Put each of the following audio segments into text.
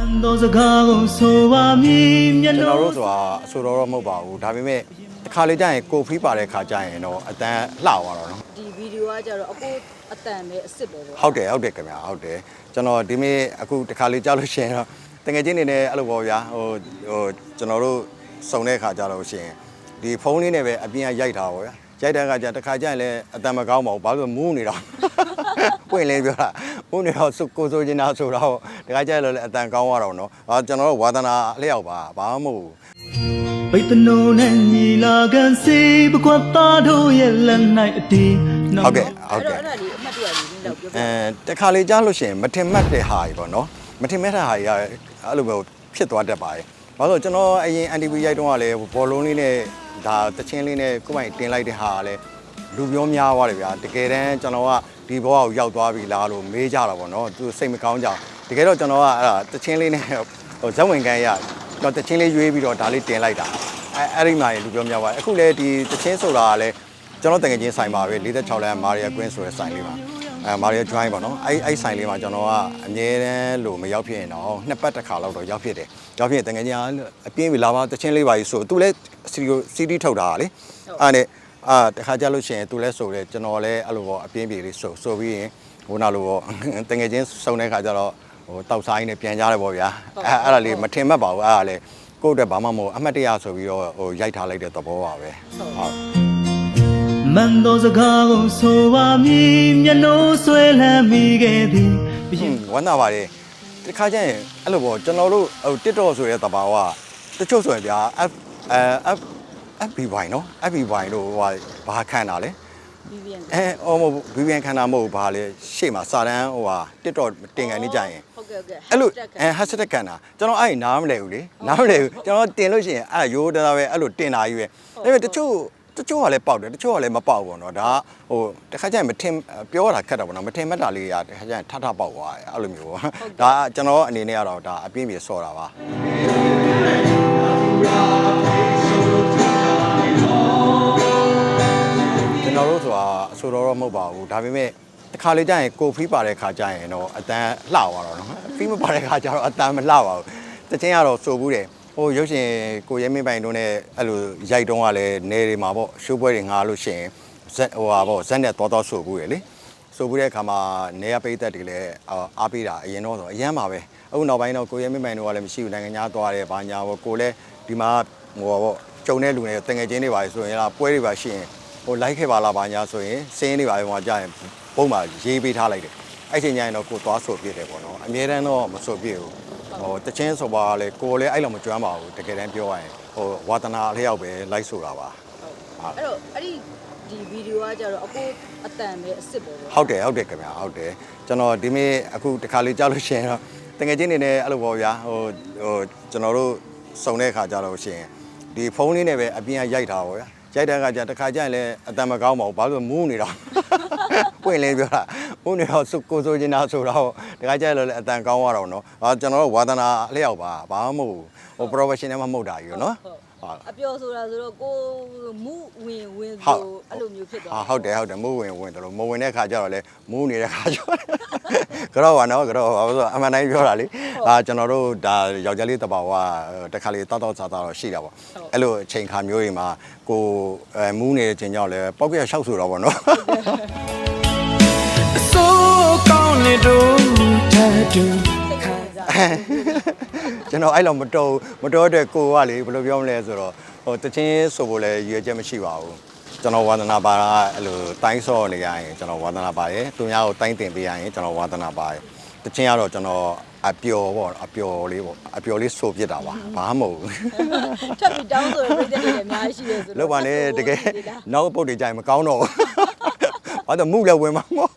န်သောစကားကိုဆိုပါမည်မျက်ကျွန်နှာတော်တို့ဆိုတာအဆိုတော်တော့မဟုတ်ပါဘူးဒါပေမဲ့တစ်ခါလေကြာရင်ကိုဖီးပါတဲ့ခါကြာရင်တော့အတန်းလှသွားတော့နော်ဒီဗီဒီယိုကကြတော့အကိုအတန်ပဲအစ်စ်ပဲပေါ့ဟုတ်တယ်ဟုတ်တယ်ခင်ဗျာဟုတ်တယ်ကျွန်တော်ဒီနေ့အခုတစ်ခါလေကြာလို့ရှိရင်တော့တကယ်ချင်းနေနဲ့အဲ့လိုပေါ့ဗျာဟိုဟိုကျွန်တော်တို့စုံတဲ့ခါကြာတော့ရှိရင်ဒီဖုန်းလေးနဲ့ပဲအပြင်ကရိုက်တာပေါ့ဗျာရိုက်တဲ့ခါကျတစ်ခါကျရင်လည်းအတန်မကောင်းပါဘူးဘာလို့လဲမူးနေတော့ ပွင့်လေးပြောတာမူးနေတော့စုကိုဆိုချင်တာဆိုတော့တခါကျရင်လည်းအတန်ကောင်းသွားတော့နော်ဟာကျွန်တော်တို့ဝါသနာအလျောက်ပါဘာမှမဟုတ်ဘူးဘိတ်တနုံနဲ့ညီလာကန်စီပကွတ်သားတို့ရဲ့လက်၌အတီးဟုတ်ကဲ့ဟုအဲ့တ်တော့ကဲ့အဲ့ဒါလေးအမှတ်တရလေးနည်းတော့ပြောပြအဲတခါလေကြားလို့ရှိရင်မထင်မှတ်တဲ့ဟာကြီးပေါ့နော်မထင်မှတ်တဲ့ဟာကြီးကအဲ့လိုပဲဖြစ်သွားတတ်ပါတယ်ဘာလို့လဲကျွန်တော်အရင် NTV ရိုက်တုန်းကလည်းဘောလုံးလေးနဲ့ဒါတချင်းလေးနဲ့ကိုယ်ပိုင်တင်လိုက်တဲ့ဟာကလည်းလူပြောများသွားတယ်ဗျာတကယ်တမ်းကျွန်တော်က ဒီဘောကိုရောက်သွားပြီလားလို့မေးကြတာပေါ့နော်သူစိတ်မကောင်းကြဘူးတကယ်တော့ကျွန်တော်ကအဲ့ဒါတချင်းလေးနဲ့ဟိုဇက်ဝင်ကန်ရတော့တချင်းလေးရွေးပြီးတော့ဒါလေးတင်လိုက်တာအဲအဲ့ဒီမှာလူပြောများသွားတယ်အခုလည်းဒီတချင်းဆိုတာကလည်းကျွန်တော်တကယ်ချင်းဆိုင်ပါပဲ46လမ်းမာရီယာကွင်းဆိုတဲ့ဆိုင်လေးပါအဲမာရီယာ join ပေါ့နော်အဲ့အဲ့ဆိုင်လေးမှာကျွန်တော်ကအမြဲတမ်းလို့မရောက်ဖြစ်ရင်တော့နှစ်ပတ်တစ်ခါလောက်တော့ရောက်ဖြစ်တယ်ရောက်ဖြစ်ရင်တကယ်ချင်းအပြင်းပြီလာပါတချင်းလေးပါကြီးဆိုသူလည်းစီဒီစီဒီထုတ်တာလေအဲ့နဲ့ အာတခါကြလို့ရှိရင်သူလည်းဆိုတယ်ကျွန်တော်လည်းအဲ့လိုပေါ့အပြင်းပြီလေးဆိုဆိုပြီးရင်ဟိုနာလိုပေါ့တကယ်ချင်းစုံတဲ့ခါကျတော့ဟိုတောက်ဆိုင်နဲ့ပြန်ကြတယ်ပေါ့ဗျာအဲအဲ့ဒါလေးမထင်မှတ်ပါဘူးအဲ့ဒါလေးကိုယ့်အတွက်ဘာမှမဟုတ်အမှတ်တရဆိုပြီးတော့ဟိုရိုက်ထားလိုက်တဲ့သဘောပါပဲဟုတ်မန်သောစကားကိုဆိုပါမည်မျက်နှာဆွဲလန်းမိခဲ့သည်ဘဟွန်းဝမ်းသာပါတယ်ဒီခါကျရင်အဲ့လိုပေါ့ကျွန်တော်တို့ဟို TikTok ဆိုတဲ့တဘာဝတချို့ဆိုရင်ဗျာ F အဲ F FB နော် FB တို့ဟိုဟာဘာခံတာလဲ ဗီဗီယန် အဲအော်မဟုတ် VPN ခံတာမဟုတ်ဘာလဲရှေ့မှာစာတန်းဟိုဟာ TikTok တင်ကန်နေကြရင် ဟုတ်ကဲ့ဟုတ်ကဲ့ အဲ့လို တက် အဲ hashtag ခံတာကျွန်တော်အဲ့နားမလဲဘူးလေနားမလဲဘူးကျွန်တော်တင်လို့ရှိရင်အဲ့ရိုးသားပဲအဲ့လိုတင်တာကြီးပဲဒါပေမဲ့တချို့တချို့ကလည်းပေါက်တယ်တချို့ကလည်းမပေါက်ဘူးเนาะဒါဟိုတခါကျရင်မထင်ပြောတာခက်တာပေါ့နော်မထင်မှတ်တာလေးရတခါကျရင်ထထပေါက်သွားတယ်အဲ့လိုမျိုးပေါ့ဒါကျွန်တော်အနေနဲ့ကတော့ဒါအပြင်းပြေဆော့တာပါ ဆိုတာအဆိုတော်တော့မဟုတ်ပါဘူးဒါပေမဲ့တခါလေကြာရင်ကိုဖီးပါတဲ့ခါကြာရင်တော့အတန်းလှသွားတော့နော်ဖီးမပါတဲ့ခါကျတော့အတန်းမလှပါဘူးတချင်းကတော့စိုးဘူးတယ်ဟိုရုပ်ရှင်ကိုရဲမင်းပိုင်တို့နဲ့အဲ့လိုရိုက်တုံးကလည်းနေတွေမှာပေါ့ရှိုးပွဲတွေငါလို့ရှိရင်ဇက်ဟိုဟာပေါ့ဇက်နဲ့တော်တော်စိုးဘူးတယ်လေစိုးဘူးတဲ့အခါမှာနေရပိတ်သက်တွေလည်းအားပေးတာအရင်တော့ဆိုအရန်ပါပဲအခုနောက်ပိုင်းတော့ကိုရဲမင်းပိုင်တို့ကလည်းမရှိဘူးနိုင်ငံခြားသွားတယ်ဘာညာပေါ့ကိုလည်းဒီမှာဟိုဟာပေါ့ကြုံတဲ့လူတွေတငယ်ချင်းတွေပါဆိုရင်လားပွဲတွေပါရှိရင်ဟို လိုက်ခဲ့ပါလားဘာညာဆိုရင်စင်းနေပါဟိုကြာရင်ပုံမှန်ရေးပေးထားလိုက်တယ်အဲ့ချိန်ကျရင်တော့ကိုသွားဆိုပြစ်တယ်ပေါ့နော်အများတန်းတော့မဆိုပြစ်ဘူးဟိုတချင်းဆိုပါလေကိုလည်းအဲ့လိုမကြွမ်းပါဘူးတကယ်တမ်းပြောရရင်ဟိုဝါသနာအလျောက်ပဲလိုက်ဆိုတာပါအဲ့တော့အဲ့ဒီဒီဗီဒီယိုကကြတော့အကိုအတန်ပဲအစ်စ်ပဲပေါ့ဟုတ်တယ်ဟုတ်တယ်ခင်ဗျာဟုတ်တယ်ကျွန်တော်ဒီနေ့အခုတခါလေးကြားလို့ရှိရင်တော့တကယ်ချင်းနေနဲ့အဲ့လိုပေါ့ဗျာဟိုဟိုကျွန်တော်တို့စုံတဲ့အခါကြားလို့ရှိရင်ဒီဖုန်းလေးနဲ့ပဲအပြင်ကရိုက်တာပေါ့ဗျာ ရိုက်တဲ့အခါကျတခါကျရင်လည်းအတန်မကောင်းပါဘူးဘာလို့လဲမူးနေတော့ပွင့်လေးပြောတာမူးနေတော့စုကိုဆိုချင်တာဆိုတော့တခါကျရင်လည်းအတန်ကောင်းသွားတော့နော်ဟာကျွန်တော်တို့ဝါသနာအလျောက်ပါဘာမှမဟုတ်ဘူးဟို professional မှမဟုတ်တာကြီးနော်ဟုတ်အပျော်ဆိုတာဆိုတော့ကိုမူဝင်ဝင်ဟုတ်ဆိုအဲ့လိုမျိုးဖြစ်သွားဟာဟုတ်တယ်ဟုတ်တယ်မူးဝင်ဝင်တယ်လို့မဝင်တဲ့ခါကျတော့လေမူးနေတဲ့ခါကျတော့ကတော့ပါနော်ကတော့ဘာလို့ဆိုအမှန်တိုင်းပြောတာလေ အာကျွန်တော်တို့ဒါယောက်ျားလေးတဘာဝတခါလေးတောက်တောက်စားစားတော့ရှိတာပေါ့အဲ့လိုအချိန်ခါမျိုးတွေမှာကိုအဲမူးနေတဲ့ချိန်ကြောင့်လည်းပောက်ပြရှောက်ဆိုတော့ပေါ့နော်အစိုးကောင်းလေတို့မြူထတူစိတ်ခံစားကျွန်တော်အဲ့လိုမတော်မတော်တဲ့ကိုကလေဘယ်လိုပြောမလဲဆိုတော့ဟိုတချင်းဆိုဖို့လည်းရွေချက်မရှိပါဘူးကျွန်တော်ဝါသနာပါတာအဲ့လိုတိုင်းဆော့နေရရင်ကျွန်တော်ဝါသနာပါတယ်သူများကိုတိုင်းတင်ပေးရရင်ကျွန်တော်ဝါသနာပါတယ်တချင်းကတော့ကျွန်တော် အပျော်ပေါ့အပျော်လေးပေါ့အပျော်လေးဆိုပြစ်တာပါဘာမှမဟုတ်ဘူးထပ်ပြီးတောင်းဆိုရပြည့်တဲ့တွေအများကြီးရှိရဲဆိုလောက်ပါနဲ့တကယ်နောက်ပုတ်တွေကြိုင်မကောင်းတော့ဘူးဘာလို့မှုလည်းဝင်မှာမဟုတ်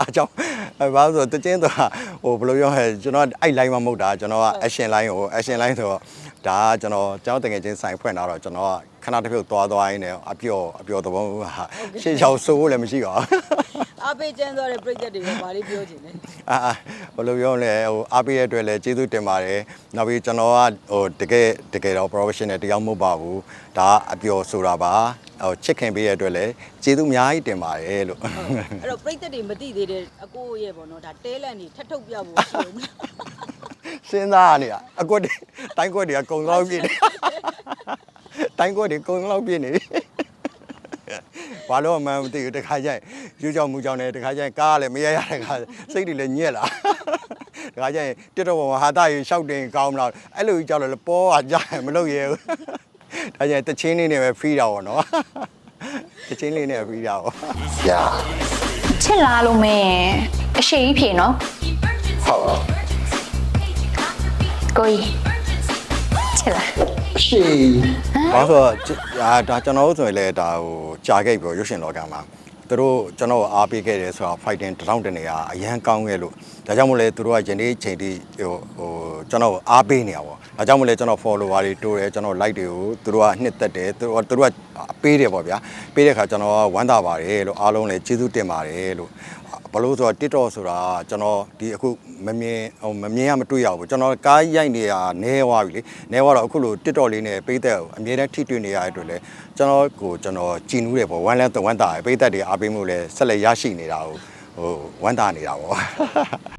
အားကြောင့်အဲဘာလို့ဆိုတချင်းတော့ဟိုဘယ်လိုပြောဟဲ့ကျွန်တော်အဲ့ line မှာမဟုတ်တာကျွန်တော်က action line ကို action line ဆိုတော့ဒါကကျွန်တော်ကျွန်တော်တကယ်ချင်းဆိုင်ဖွင့်လာတော့ကျွန်တော်ကခဏတစ်ပြုတ်သွားသွားရင်းနဲ့အပျော်အပျော်သဘောဟာရှေ့ချောက်ဆိုးဖို့လည်းမရှိပါဘူး အားပေးကျန်းသွားတဲ့ပြည့်တဲ့တွေကဘာလေးပြောချင်လဲအာအာဘယ်လိုပြောလဲဟိုအားပေးတဲ့အတွက်လည်းကျေးဇူးတင်ပါတယ်နောက်ပြီးကျွန်တော်ကဟိုတကယ်တကယ်တော့ professional တယောက်မဟုတ်ပါဘူးဒါကအပျော်ဆိုတာပါဟိုချစ်ခင်ပေးတဲ့အတွက်လည်းကျေးဇူးအများကြီးတင်ပါတယ်လို့အဲ့တော့ပြည့်တဲ့တွေမသိသေးတဲ့အကိုရဲ့ပေါ့နော်ဒါတဲလန်နေထပ်ထုတ်ပြဖို့ရှိတယ်စဉ်းစားရနေတာအကွက်တွေတိုင်းကွက်တွေကကုံလောက်ပြည့်နေတိုင်းကွက်တွေကုံလောက်ပြည့်နေ ဘာလို့မှမသိဘူးတခါကျရင်ယူကြောင်မူကြောင်နဲ့တခါကျရင်ကားကလည်းမရရတဲ့ခါစိတ်တွေလည်းညက်လာတခါကျရင်တက်တော့ဘောမှာဟာတာရေရှောက်တင်ကောင်းမလားအဲ့လိုကြီးကြောက်လို့ပေါ်ကကြာရင်မလုပ်ရဘူးဒါကျရင်တချင်းလေးနဲ့ပဲဖီးတာပေါ့နော်တချင်းလေးနဲ့ဖီးတာပေါ့ညာချစ်လားလို့မင်းအရှိကြီးဖြေနော်ဟုတ်ကိုကြီးချစ်လား ရှေး။ဘာလို့ဆိုတော့အာဒါကျွန်တော်တို့ဆိုရင်လည်းဒါဟိုကြာခဲ့ပြီပေါ့ရုပ်ရှင်လောကမှာသူတို့ကျွန်တော်ကိုအားပေးခဲ့တယ်ဆိုတော့ fighting တထောင်တနေရအရန်ကောင်းခဲ့လို့ဒါကြောင့်မို့လဲသူတို့ကယနေ့ချိန်ထိဟိုဟိုကျွန်တော်ကိုအားပေးနေရပါဘော။ဒါကြောင့်မို့လဲကျွန်တော် follower တွေတိုးတယ်ကျွန်တော် like တွေကိုသူတို့ကနှစ်သက်တယ်သူတို့ကသူတို့က ပေးတယ်ပေါ့ဗျာ။ပေးတဲ့ခါကျွန်တော်ကဝမ်းသာပါတယ်လို့အားလုံးလည်းကျေးဇူးတင်ပါတယ်လို့ဘလို့ဆိုတော့ TikTok ဆိုတာကျွန်တော်ဒီအခုမမြင်ဟိုမမြင်ရမတွေ့ရဘူးကျွန်တော်ကားရိုက်နေတာနဲသွားပြီလေနဲသွားတော့အခုလို TikTok လေးနဲ့ပိတ်သက်ကိုအမြဲတမ်းထိတွေ့နေရတဲ့အတွက်လည်းကျွန်တော်ကိုကျွန်တော်ကြည်နူးတယ်ပေါ့ဝမ်းလန်းတဝမ်းတာပိတ်သက်တွေအားပေးမှုလည်းဆက်လက်ရရှိနေတာကိုဟိုဝမ်းသာနေတာပေါ့